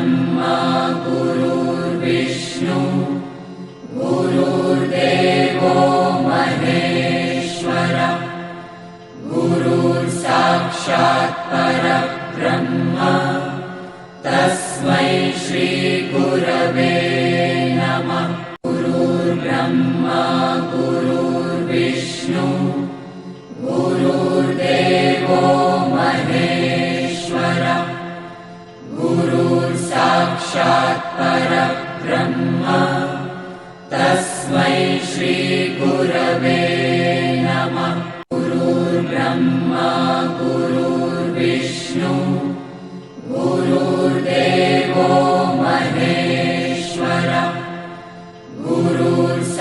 ब्रह्मा गुरुर्विष्णु गुरुर्देवो महेश्वर। गुरुर्साक्षात्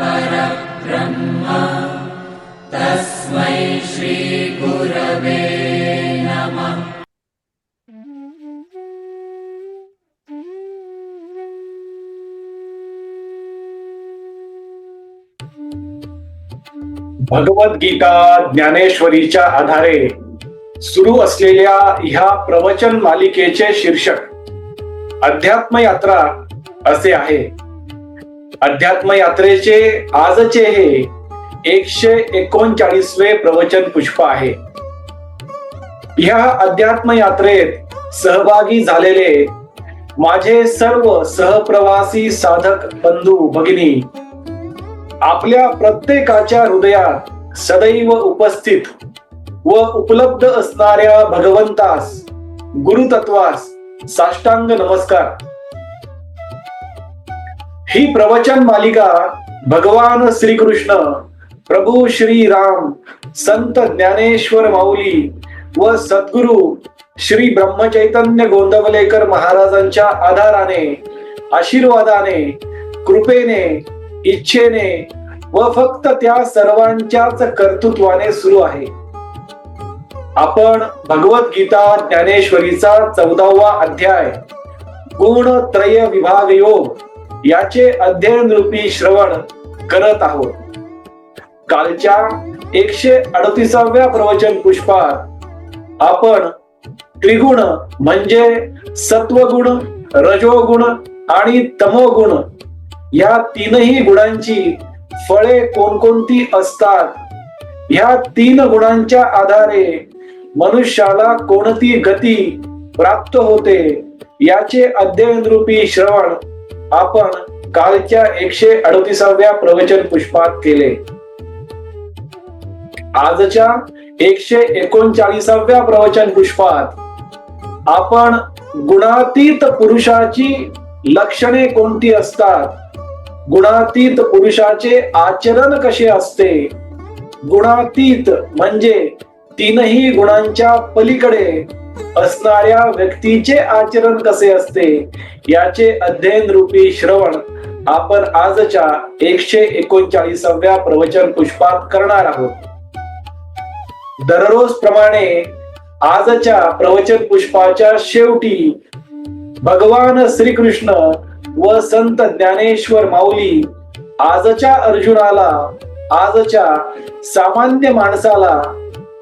परब्रह्म तस्मै श्रीगुरवे नमः। भगवद्गीता ज्ञानेश्वरीच्या आधारे सुरू असलेल्या ह्या प्रवचन मालिकेचे शीर्षक अध्यात्म यात्रा असे आहे. अध्यात्म यात्रेचे आजचे हे एकशे एकोणचाळीसवे प्रवचन पुष्प आहे. ह्या अध्यात्म यात्रेत सहभागी झालेले माझे सर्व सहप्रवासी साधक बंधू भगिनी आपल्या प्रत्येकाच्या हृदयात सदैव उपस्थित व उपलब्ध असणाऱ्या भगवंतास गुरुतत्वास साष्टांग नमस्कार. ही प्रवचन मालिका भगवान श्रीकृष्ण प्रभू श्री राम संत ज्ञानेश्वर माऊली व सद्गुरु श्री ब्रह्मचैतन्य गोंदवलेकर महाराजांच्या आधाराने आशीर्वादाने कृपेने इच्छेने व फक्त त्या सर्वांच्याच कर्तृत्वाने सुरू आहे. आपण भगवद्गीता ज्ञानेश्वरीचा चौदावा अध्याय गुण त्रय विभाग योग याचे अध्ययन रूपी श्रवण करत आहोत. कालच्या एकशे अडतीसाव्या प्रवचन पुष्पात आपण त्रिगुण म्हणजे सत्वगुण रजोगुण आणि तमोगुण या तीनही गुणांची फळे कोणकोणती असतात? ह्या तीन गुणांच्या आधारे मनुष्याला कोणती गती प्राप्त होते याचे अध्ययन रूपी श्रवण आपण कालच्या एकशे अडतीसाव्या प्रवचन पुष्पात केले. आजच्या एकशे एकोणचाळीसाव्या प्रवचन पुष्पात आपण गुणातीत पुरुषाची लक्षणे कोणती असतात? गुणातीत पुरुषाचे आचरण कसे असते? गुणातीत म्हणजे तीनही गुणांच्या पलीकडे असणाऱ्या व्यक्तीचे आचरण कसे असते याचे अध्ययन रूपी श्रवण आपण आजच्या एकशे एकोणचाळीसाव्या प्रवचन पुष्पात करणार आहोत. दररोज प्रमाणे आजच्या प्रवचन पुष्पाच्या शेवटी भगवान श्रीकृष्ण व संत ज्ञानेश्वर माऊली आजच्या अर्जुनाला आजच्या सामान्य माणसाला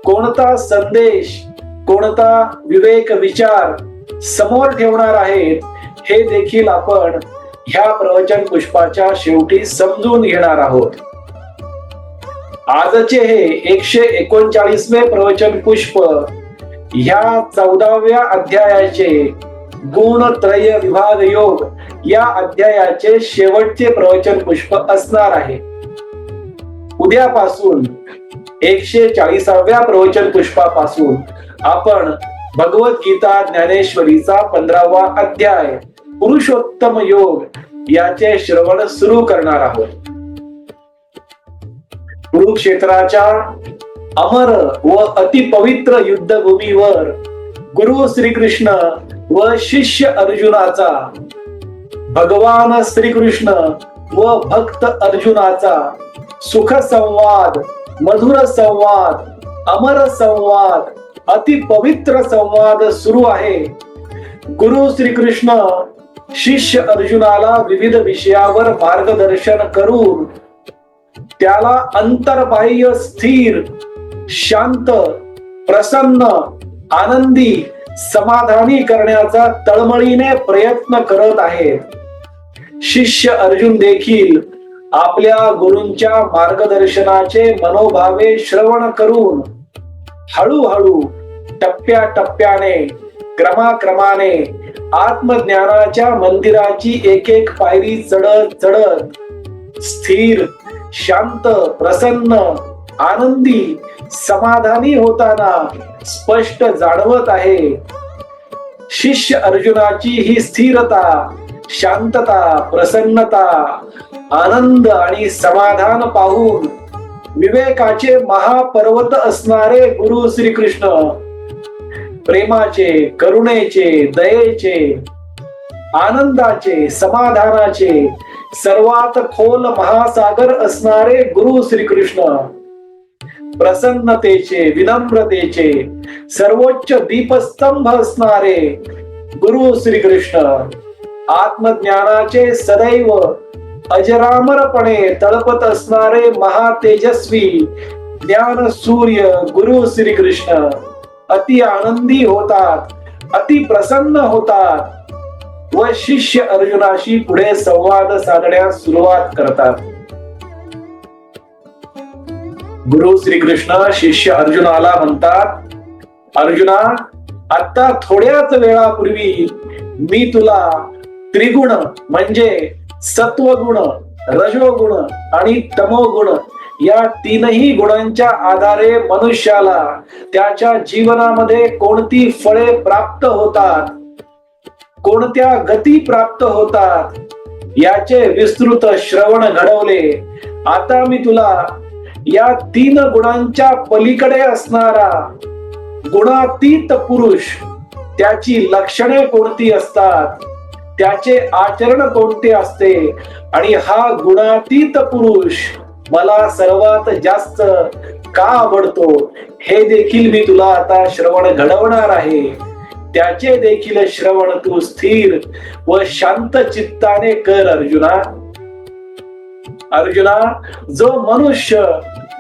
कोणता संदेश कोणता विवेक विचार समोर ठेवणार आहेत हे देखील आपण ह्या प्रवचन पुष्पाच्या शेवटी समजून घेणार आहोत. आजचे हे एकशे एकोणचाळीसवे प्रवचन पुष्प ह्या चौदाव्या अध्यायाचे गुण त्रय विभाग योग या अध्यायाचे शेवटचे प्रवचन पुष्प असणार आहे. उद्यापासून एकशे चाळीसाव्या प्रवचन पुष्पापासून आपण भगवत गीता ज्ञानेश्वरीचा पंधरावा अध्याय पुरुषोत्तम योग याचे श्रवण सुरू करणार आहोत. कुरुक्षेत्राच्या अमर व अतिपवित्र युद्धभूमीवर गुरु श्रीकृष्ण व शिष्य अर्जुनाचा भगवान श्रीकृष्ण व भक्त अर्जुनाचा सुख संवाद मधुर संवाद अमर संवाद अति पवित्र संवाद सुरू आहे. गुरु श्रीकृष्ण शिष्य अर्जुनाला विविध विषयावर मार्गदर्शन करून त्याला अंतर्बाह्य स्थिर शांत प्रसन्न आनंदी समाधानी करण्याचा तळमळीने प्रयत्न करत आहे. शिष्य अर्जुन देखील आपल्या गुरूंच्या मार्गदर्शनाचे मनोभावे श्रवण करून हळूहळू टप्प्या टप्प्याने क्रमाक्रमाने आत्मज्ञानाच्या मंदिराची एक एक पायरी चढत चढत स्थिर शांत प्रसन्न आनंदी समाधानी होताना स्पष्ट जाणवत आहे. शिष्य अर्जुनाची ही स्थिरता शांतता प्रसन्नता आनंद आणि समाधान पाहून विवेकाचे महापर्वत असणारे गुरु श्रीकृष्ण. प्रेमाचे करुणेचे दयेचे आनंदाचे समाधानाचे सर्वात खोल महासागर असणारे गुरु श्रीकृष्ण. प्रसन्नतेचे विनम्रतेचे सर्वोच्च दीपस्तंभ असणारे गुरु श्रीकृष्ण. आत्मज्ञानाचे सदैव अजरामरपणे तळपत असणारे महातेजस्वी ज्ञान सूर्य गुरु श्री कृष्ण अति आनंदी होतात अति प्रसन्न होतात. व शिष्य अर्जुनाशी पुढे संवाद साधण्यास सुरुवात करतात. गुरु श्री कृष्ण शिष्य अर्जुनाला म्हणतात अर्जुना आता थोड्याच वेळापूर्वी मी तुला त्रिगुण म्हणजे सत्वगुण रजोगुण आणि तमोगुण. या तीनही गुणांच्या आधारे मनुष्याला त्याच्या जीवनामध्ये कोणती फळे प्राप्त होतात कोणत्या गती प्राप्त होतात याचे विस्तृत श्रवण घडवले. आता मी तुला या तीन गुणांच्या पलीकडे असणारा गुणातीत पुरुष त्याची लक्षणे कोणती असतात? त्याचे आचरण कोणते असते? आणि हा गुणातीत पुरुष मला सर्वात जास्त का आवडतो? हे देखील मी तुला आता श्रवण घडवणार आहे. त्याचे देखील श्रवण तू स्थिर व शांत चित्ताने कर अर्जुना. अर्जुना जो मनुष्य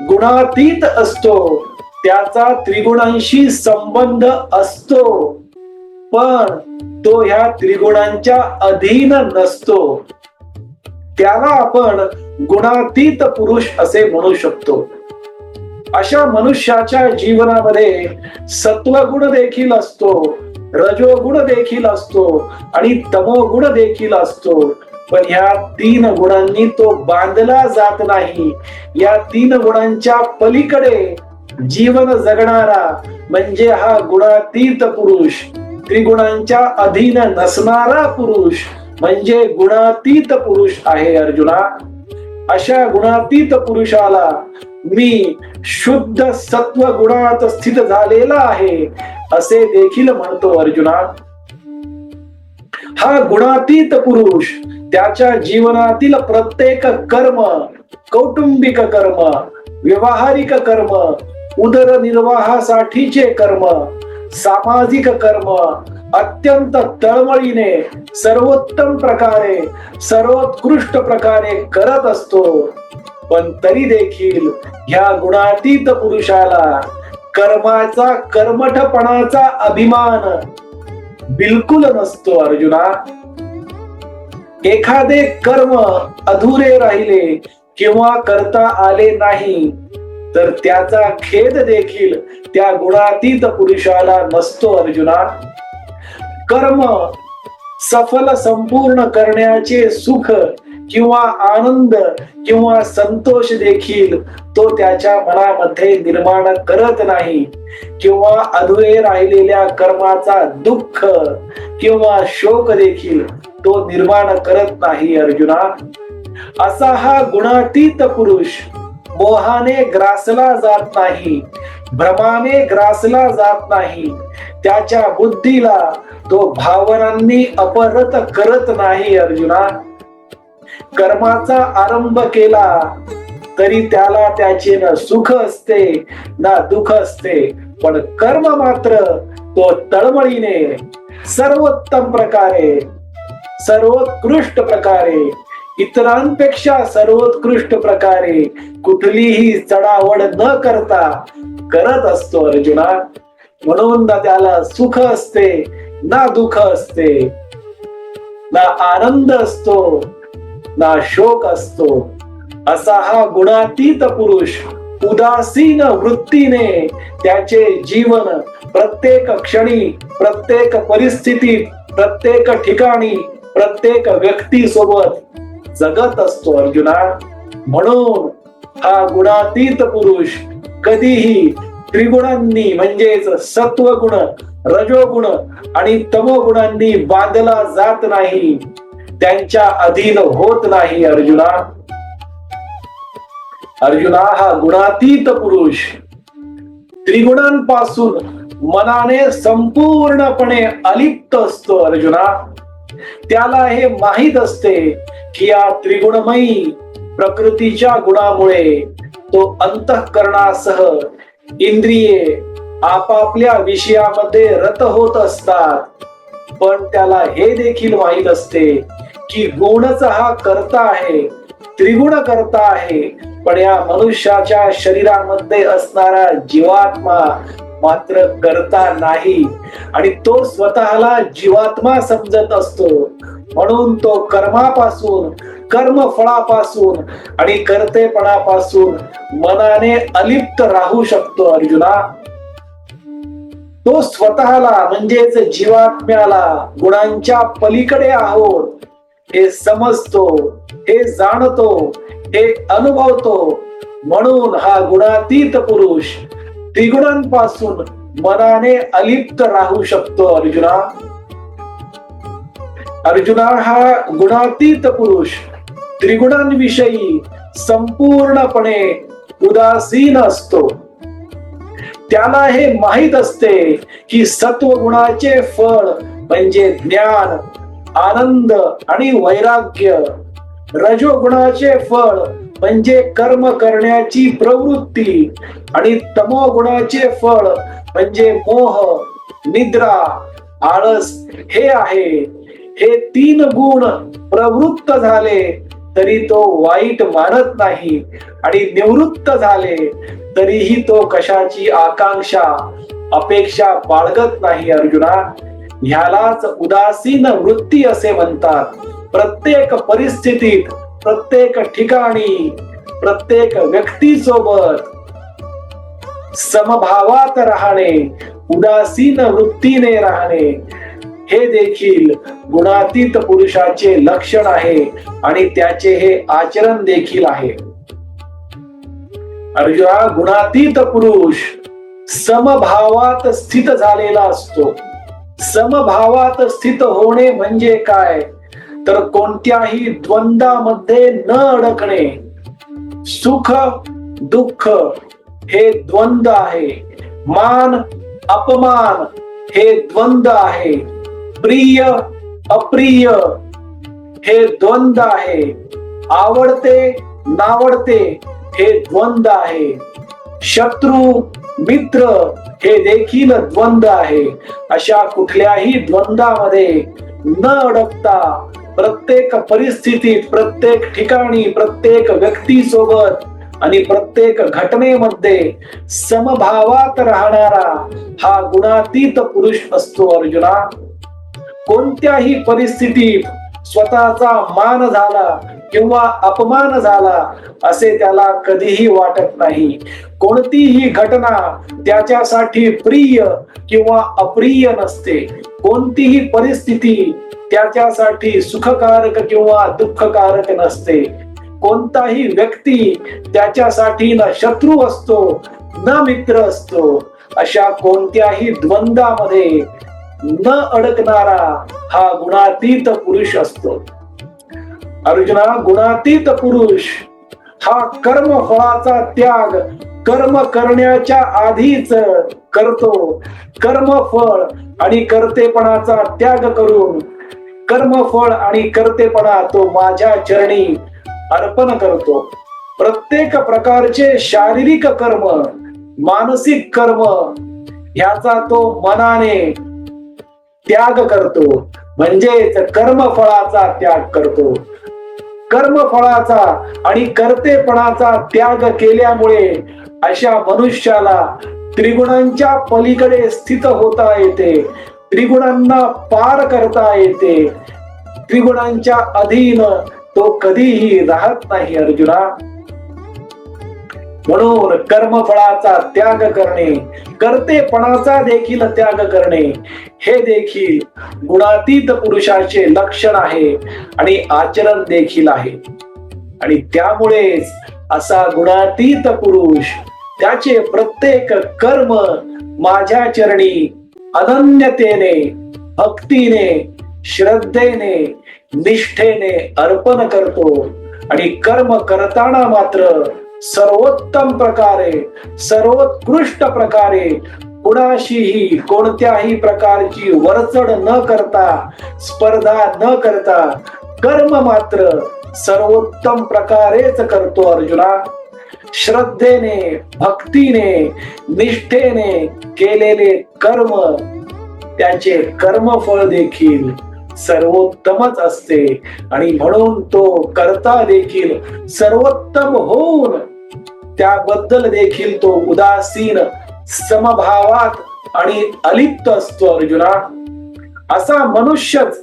गुणातीत असतो त्याचा त्रिगुणांशी संबंध असतो. पण तो ह्या त्रिगुणांच्या अधीन नसतो. त्याला आपण गुणातीत पुरुष असे म्हणू शकतो. अशा मनुष्याच्या जीवनामध्ये सत्वगुण देखील असतो रजोगुण देखील असतो आणि तमोगुण देखील असतो. पण ह्या तीन गुणांनी तो बांधला जात नाही. या तीन गुणांच्या पलीकडे जीवन जगणारा म्हणजे हा गुणातीत पुरुष त्रिगुणांच्या अधीन नसणारा पुरुष म्हणजे गुणातीत पुरुष आहे अर्जुना. अशा गुणातीत पुरुषाला मी शुद्ध सत्व गुणात स्थित झालेला आहे असे देखील म्हणतो अर्जुना. हा गुणातीत पुरुष त्याच्या जीवनातील प्रत्येक कर्म कौटुंबिक कर्म व्यवहारिक कर्म उदरनिर्वाहासाठीचे कर्म सामाजिक कर्म अत्यंत तळमळीने सर्वोत्तम प्रकारे सर्वोत्कृष्ट प्रकारे करत असतो. पण तरी देखील ह्या गुणातीत पुरुषाला कर्माचा कर्मठपणाचा अभिमान बिलकुल नसतो अर्जुना. एखादे कर्म अधुरे राहिले किंवा करता आले नाही तर त्याचा खेद देखील त्या गुणातीत पुरुषाला नसतो अर्जुना. कर्म सफल संपूर्ण करण्याचे सुख किंवा आनंद किंवा संतोष देखील तो त्याच्या मनामध्ये निर्माण करत नाही. किंवा अधुरे राहिलेल्या कर्माचा दुःख किंवा शोक देखील तो निर्माण करत नाही अर्जुना. असा हा गुणातीत पुरुष मोहाने ग्रासला जात नाही. भ्रमाने ग्रासला जात नाही. त्याच्या बुद्धीला तो भावनांनी अपहृत करत नाही अर्जुना. कर्माचा आरंभ केला तरी त्याला त्याचे ना सुख असते ना दुःख असते. पण कर्म मात्र तो तळमळीने सर्वोत्तम प्रकारे सर्वोत्कृष्ट प्रकारे इतरांपेक्षा सर्वोत्कृष्ट प्रकारे कुठलीही चढावड न करता करत असतो अर्जुना. म्हणून ना त्याला सुख असते ना दुःख असते ना आनंद असतो ना शोक असतो. असा हा गुणातीत पुरुष उदासीन वृत्तीने त्याचे जीवन प्रत्येक क्षणी प्रत्येक परिस्थितीत प्रत्येक ठिकाणी प्रत्येक व्यक्ती सोबत जगत असतो अर्जुना. म्हणून हा गुणातीत पुरुष कधीही त्रिगुणांनी म्हणजेच सत्वगुण रजोगुण आणि तमोगुणांनी बांधला जात नाही. त्यांच्या अधीन होत नाही अर्जुना. अर्जुना हा गुणातीत पुरुष. त्रिगुणांपासून मनाने संपूर्णपणे अलिप्त असतो अर्जुना. त्याला हे माहीत असते की या त्रिगुणमयी प्रकृतीच्या गुणामुळे तो अंतःकरणासह इंद्रिये आपापल्या विषयामध्ये रत होत असतात. पण त्याला हे देखील माहीत असते की गुणच हा करता आहे त्रिगुण करता आहे. पण या मनुष्याच्या शरीरामध्ये असणारा जीवात्मा मात्र करता नाही. आणि तो स्वतःला जीवात्मा समजत असतो. म्हणून तो कर्मापासून कर्म फळापासून आणि कर्तेपणापासून मनाने अलिप्त राहू शकतो अर्जुना. तो स्वतःला म्हणजेच जीवात्म्याला गुणांच्या पलीकडे आहोत. हे समजतो हे जाणतो हे अनुभवतो. म्हणून हा गुणातीत पुरुष त्रिगुणांपासून मनाने अलिप्त राहू शकतो अर्जुना. अर्जुना हा गुणातीत पुरुष. त्रिगुणांविषयी संपूर्णपणे उदासीन असतो. त्याला हे माहीत असते की सत्वगुणाचे फळ म्हणजे ज्ञान आनंद आणि वैराग्य. रजोगुणाचे फळ म्हणजे कर्म करण्याची प्रवृत्ती आणि तमोगुणाचे फळ म्हणजे मोह निद्रा आळस हे आहे. हे तीन गुण प्रवृत्त झाले तरी तो वाईट मानत नाही आणि निवृत्त झाले तरीही तो कशाची आकांक्षा अपेक्षा बाळगत नाही अर्जुना. ह्यालाच उदासीन वृत्ती असे म्हणतात. प्रत्येक परिस्थितीत प्रत्येक ठिकाणी प्रत्येक व्यक्तीसोबत समभावात राहणे उदासीन वृत्तीने राहणे हे देखील गुणातीत पुरुषाचे लक्षण आहे आणि त्याचे हे आचरण देखील आहे. अर्जुना गुणातीत पुरुष समभावात स्थित झालेला असतो. समभावात स्थित होणे म्हणजे काय? तर कोणत्याही द्वंद्वामध्ये न अडकणे. सुख दुःख हे द्वंद्व आहे. मान अपमान हे द्वंद्व आहे. प्रिय अप्रिय हे द्वंद्व आहे. आवडते नावडते हे द्वंद्व आहे. शत्रू मित्र हे देखील द्वंद्व आहे. अशा कुठल्याही द्वंद्वामध्ये न अडकता प्रत्येक परिस्थितीत प्रत्येक ठिकाणी प्रत्येक व्यक्ती सोबत आणि प्रत्येक घटनेमध्ये समभावात राहणारा हा गुणातीत पुरुष असतो अर्जुना. कोणत्याही परिस्थितीत स्वतःचा मान झाला किंवा अपमान झाला असे त्याला कधीही वाटत नाही. कोणतीही घटना त्याच्यासाठी प्रिय किंवा अप्रिय नसते. कोणतीही परिस्थिती त्याच्यासाठी सुखकारक किंवा दुःखकारक नसते. कोणताही व्यक्ती त्याच्यासाठी ना शत्रू असतो न मित्र असतो अशा कोणत्याही द्वंद्वामध्ये न अडकणारा हा गुणातीत पुरुष असतो. अर्जुना गुणातीत पुरुष हा कर्म फळाचा त्याग कर्म करण्याच्या आधीच करतो. कर्म फळ आणि कर्तेपणाचा त्याग करून कर्मफळ आणि कर्तेपणा तो माझ्या चरणी अर्पण करतो. प्रत्येक प्रकारचे शारीरिक कर्म मानसिक कर्म ह्याचा तो मनाने त्याग करतो. म्हणजेच कर्मफळाचा त्याग करतो. कर्मफळाचा आणि कर्तेपणाचा त्याग केल्यामुळे अशा मनुष्याला त्रिगुणांच्या पलीकडे स्थित होता येते. त्रिगुणांना पार करता येते. त्रिगुणांच्या अधीन तो कधीही राहत नाही अर्जुना. म्हणून कर्मफळाचा त्याग करणे कर्तेपणाचा देखील त्याग करणे हे देखील गुणातीत पुरुषाचे लक्षण आहे आणि आचरण देखील आहे. आणि त्यामुळेच असा गुणातीत पुरुष त्याचे प्रत्येक कर्म माझ्या चरणी अनन्यतेने भक्तीने श्रद्धेने निष्ठेने अर्पण करतो आणि कर्म करताना मात्र सर्वोत्तम प्रकारे सर्वोत्कृष्ट प्रकारे कुणाशीही कोणत्याही प्रकारची वरचढ न करता स्पर्धा न करता कर्म मात्र सर्वोत्तम प्रकारेच करतो अर्जुना. श्रद्धेने भक्तीने निष्ठेने केलेले कर्म त्याचे कर्मफळ देखील सर्वोत्तमच असते. आणि म्हणून तो करता देखील सर्वोत्तम होऊन त्याबद्दल देखील तो उदासीन समभावात आणि अलिप्त असतो अर्जुना. असा मनुष्यच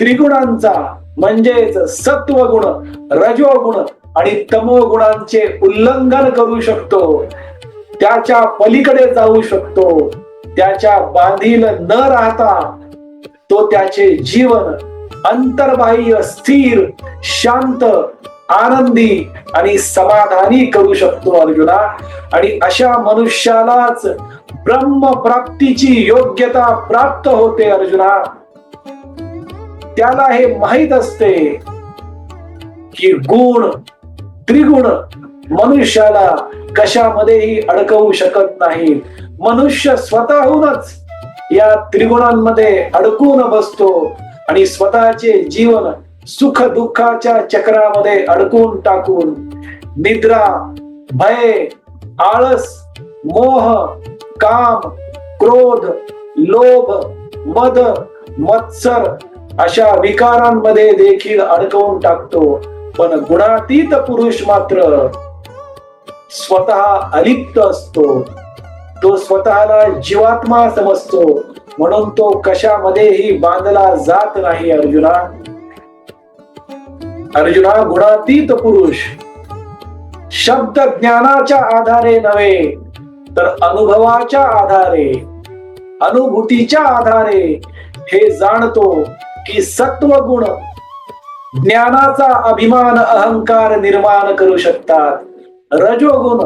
त्रिगुणांचा म्हणजेच सत्वगुण रजोगुण आणि तमोगुणांचे उल्लंघन करू शकतो. त्याच्या पलीकडे जाऊ शकतो. त्याच्या बांधील न राहता तो त्याचे जीवन अंतर्बाह्य स्थिर शांत आनंदी आणि समाधानी करू शकतो अर्जुना. आणि अशा मनुष्यालाच ब्रह्म प्राप्तीची योग्यता प्राप्त होते अर्जुना. त्याला हे माहीत असते की गुण त्रिगुण मनुष्याला कशामध्येही अडकवू शकत नाही. मनुष्य स्वतःहूनच या त्रिगुणांमध्ये अडकून बसतो आणि स्वतःचे जीवन सुख दुःखाच्या चक्रामध्ये अडकून टाकून निद्रा भय आळस मोह काम क्रोध लोभ मद मत्सर अशा विकारांमध्ये देखील अडकवून टाकतो. पण गुणातीत पुरुष मात्र स्वतः अलिप्त असतो. तो स्वतःला जीवात्मा समजतो. म्हणून तो कशामध्येही बांधला जात नाही अर्जुना. अर्जुना गुणातीत पुरुष. शब्द ज्ञानाच्या आधारे नव्हे तर अनुभवाच्या आधारे अनुभूतीच्या आधारे हे जाणतो की सत्वगुण ज्ञानाचा अभिमान अहंकार निर्माण करू शकतात. रजोगुण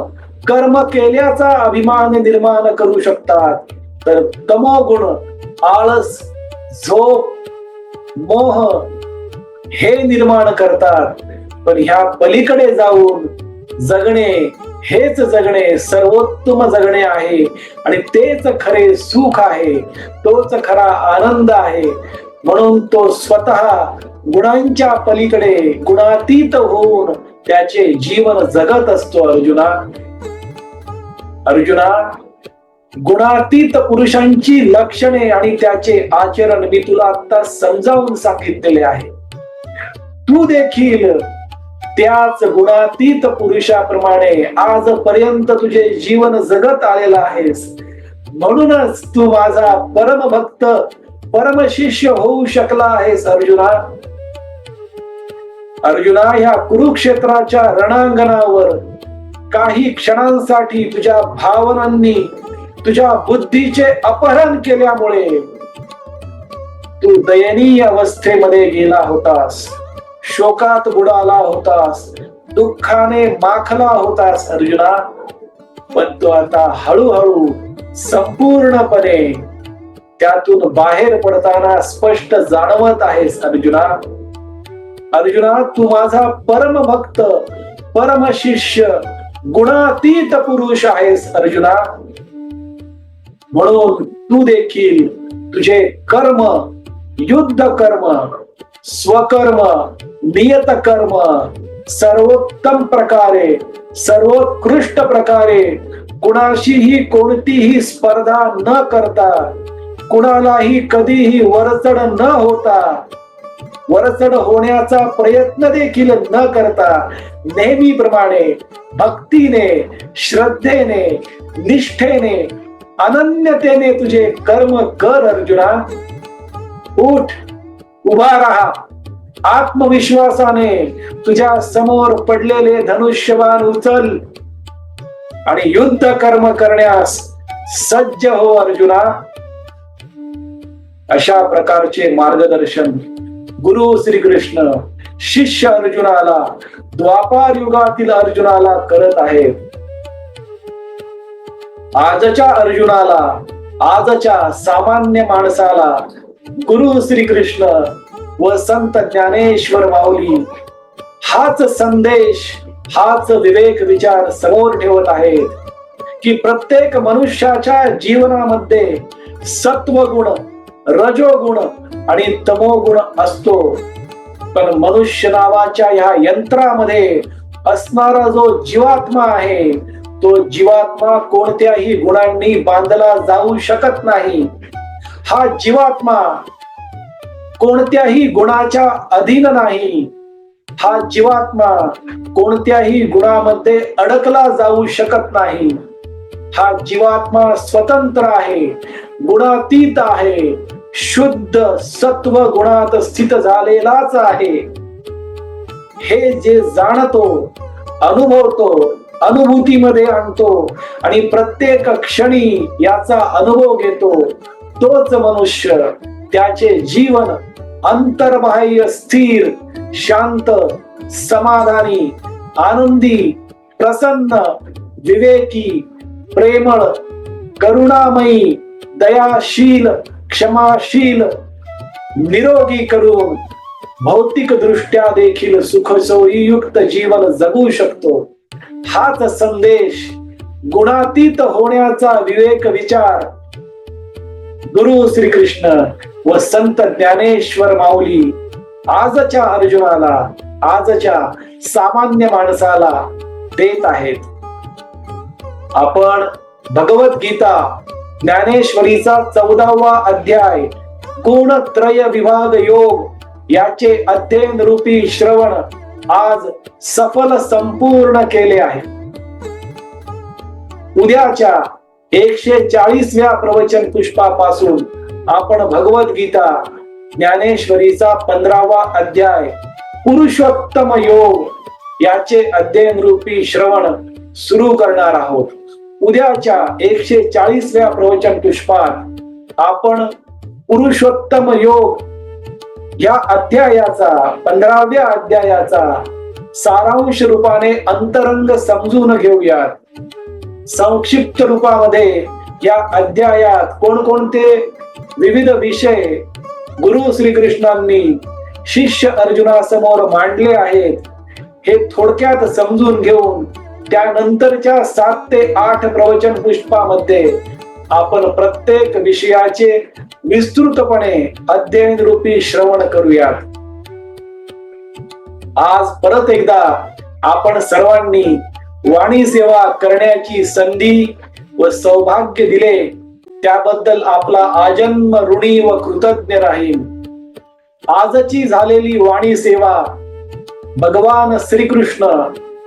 कर्म केल्याचा अभिमान निर्माण करू शकतात. तर तमोगुण आळस झोप मोह हे निर्माण करतात. पण ह्या पलीकडे जाऊन जगणे हेच जगणे सर्वोत्तम जगणे आहे. आणि तेच खरे सुख आहे. तोच खरा आनंद आहे. म्हणून तो स्वतः गुणांच्या पलीकडे गुणातीत होऊन त्याचे जीवन जगत असतो अर्जुना. अर्जुना गुणातीत पुरुषांची लक्षणे आणि त्याचे आचरण मी तुला आता समजावून सांगितलेले आहे. तू देखील त्याच गुणातीत पुरुषाप्रमाणे आजपर्यंत तुझे जीवन जगत आलेला आहेस. म्हणूनच तू माझा परमभक्त परमशिष्य होऊ शकला आहेस अर्जुना. अर्जुना या कुरुक्षेत्राच्या रणांगणावर काही क्षणांसाठी तुझ्या भावनांनी तुझ्या बुद्धीचे अपहरण केल्यामुळे तू दयनीय अवस्थेमध्ये गेला होतास. शोकात बुडाला होतास. दुःखाने माखला होतास अर्जुना. पण तू आता हळूहळू संपूर्णपणे त्यातून बाहेर पडताना स्पष्ट जाणवत आहेस अर्जुना. अर्जुना तू माझा परम भक्त परम शिष्य गुणातीत पुरुष आहेस अर्जुना. म्हणून तू देखील तुझे कर्म युद्ध कर्म स्वकर्म नियत कर्म सर्वोत्तम प्रकारे सर्वोत्कृष्ट प्रकारे कुणाशीही कोणतीही स्पर्धा न करता कुणालाही कधीही वरचढ न होता वरचढ होण्याचा प्रयत्न देखील न करता नेहमीप्रमाणे भक्तीने श्रद्धेने निष्ठेने अनन्यतेने तुझे कर्म कर अर्जुना. उठ उभा राहा. आत्मविश्वासाने तुझ्या समोर पडलेले धनुष्यबाण उचल आणि युद्ध कर्म करण्यास सज्ज हो अर्जुना. अशा प्रकारचे मार्गदर्शन गुरु श्रीकृष्ण शिष्य अर्जुनाला द्वापार युगातील अर्जुनाला करत आहेत. आजच्या अर्जुनाला आजच्या सामान्य माणसाला गुरु श्रीकृष्ण व संत ज्ञानेश्वर माऊली हाच संदेश हाच विवेक विचार समोर ठेवत आहेत की प्रत्येक मनुष्याच्या जीवनामध्ये सत्वगुण रजोगुण आणि तमोगुण असतो. पण मनुष्य नावाच्या ह्या यंत्रामध्ये असणारा जो जीवात्मा आहे तो जीवात्मा कोणत्याही गुणांनी बांधला जाऊ शकत नाही. हा जीवात्मा कोणत्याही गुणाच्या अधीन नाही. हा जीवात्मा कोणत्याही गुणामध्ये अडकला जाऊ शकत नाही. हा जीवात्मा स्वतंत्र आहे गुणातीत आहे. शुद्ध सत्व गुणात स्थित झालेलाच आहे. हे जे जाणतो अनुभवतो अनुभूतीमध्ये आणतो आणि प्रत्येक क्षणी याचा अनुभव घेतो तोच मनुष्य त्याचे जीवन अंतर्बाह्य स्थिर शांत समाधानी आनंदी प्रसन्न विवेकी प्रेमळ करुणामयी दयाशील क्षमाशील निरोगी करून भौतिक दृष्ट्या देखील सुखसोयीयुक्त जीवन जगू शकतो. हाच संदेश गुणातीत होण्याचा विवेक विचार. गुरु श्रीकृष्ण व संत ज्ञानेश्वर माऊली आजच्या अर्जुनाला आजच्या सामान्य माणसाला देत आहेत. आपण भगवद्गीता ज्ञानेश्वरीचा चौदावा अध्याय गुणत्रय विभाग योग याचे अध्ययन रूपी श्रवण आज सफल संपूर्ण केले आहे. उद्याच्या एकशे चाळीसव्या प्रवचन पुष्पापासून आपण भगवद्गीता ज्ञानेश्वरीचा पंधरावा अध्याय पुरुषोत्तम योग याचे अध्ययन रूपी श्रवण सुरू करणार आहोत. उद्याच्या एकशे चाळीसव्या प्रवचन पुष्पात आपण पुरुषोत्तम योग या अध्यायाचा पंधराव्या अध्यायाचा सारांश रूपाने अंतरंग समजून घेऊयात. संक्षिप्त रूपामध्ये या अध्यायात कोणकोणते विविध विषय गुरु श्रीकृष्णांनी शिष्य अर्जुनासमोर मांडले आहेत हे थोडक्यात समजून घेऊन त्यानंतरच्या सात ते आठ प्रवचन पुष्पामध्ये आपण प्रत्येक विषयाचे विस्तृतपणे अध्ययन रूपी श्रवण करूयात. आज परत एकदा आपण सर्वांनी वाणी सेवा करण्याची संधी व सौभाग्य दिले त्याबद्दल आपला आजन्म ऋणी व कृतज्ञ राहील आजची झालेली वाणी सेवा भगवान श्रीकृष्ण